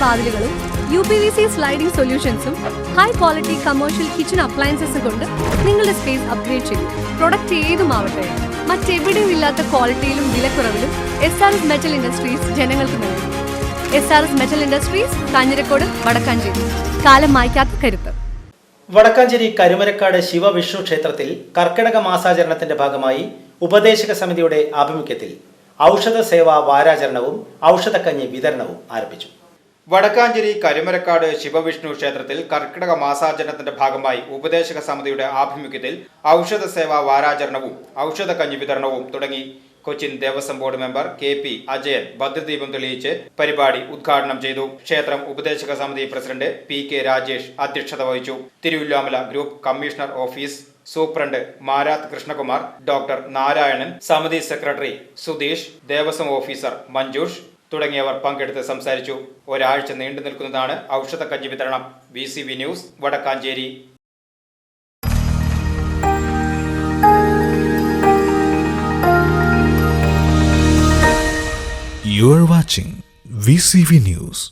വാതിലുകളും U P V C sliding സൊല്യൂഷൻസും high quality commercial kitchen അപ്ലയൻസസും കൊണ്ട് നിങ്ങളുടെ സ്പേസ് അപ്ഗ്രേഡ് ചെയ്യും പ്രൊഡക്റ്റ് ഏതുമാവട്ടെ മറ്റെവിടെയും ഇല്ലാത്ത ക്വാളിറ്റിയിലും വിലക്കുറവിലും S R S metal industries ജനങ്ങൾക്ക് നൽകും. S R S metal industries Kanjirakode Vadakkancherry. കാലം മായ്ക്കാത്ത കരുത്ത്. വടക്കാഞ്ചേരി കരുമരക്കാട് ശിവവിഷ്ണു ക്ഷേത്രത്തിൽ കർക്കിടക മാസാചരണത്തിന്റെ ഭാഗമായി ഉപദേശക സമിതിയുടെ ആഭിമുഖ്യത്തിൽ ഔഷധ സേവാ വാരാചരണവും ഔഷധക്കഞ്ഞി വിതരണവും ആരംഭിച്ചു. വടക്കാഞ്ചേരി കരിമരക്കാട് ശിവവിഷ്ണു ക്ഷേത്രത്തിൽ കർക്കിടക മാസാചരണത്തിന്റെ ഭാഗമായി ഉപദേശക സമിതിയുടെ ആഭിമുഖ്യത്തിൽ ഔഷധ സേവാ വാരാചരണവും ഔഷധ കഞ്ഞി വിതരണവും തുടങ്ങി. Cochin Devaswom board member K P Ajayan ഭദ്രദീപം തെളിയിച്ച് പരിപാടി ഉദ്ഘാടനം ചെയ്തു. ക്ഷേത്രം ഉപദേശക സമിതി പ്രസിഡന്റ് പി കെ രാജേഷ് അധ്യക്ഷത വഹിച്ചു. Thiruvilwamala group commissioner office superintendent Marath Krishnakumar doctor Narayanan സമിതി സെക്രട്ടറി സുധീഷ് ദേവസ്വം ഓഫീസർ മഞ്ജുഷ് തുടങ്ങിയവർ പങ്കെടുത്ത് സംസാരിച്ചു. ഒരാഴ്ച നീണ്ടു നിൽക്കുന്നതാണ് ഔഷധക്കഞ്ഞി വിതരണം. B C V news Vadakkancherry. You are watching VCV News.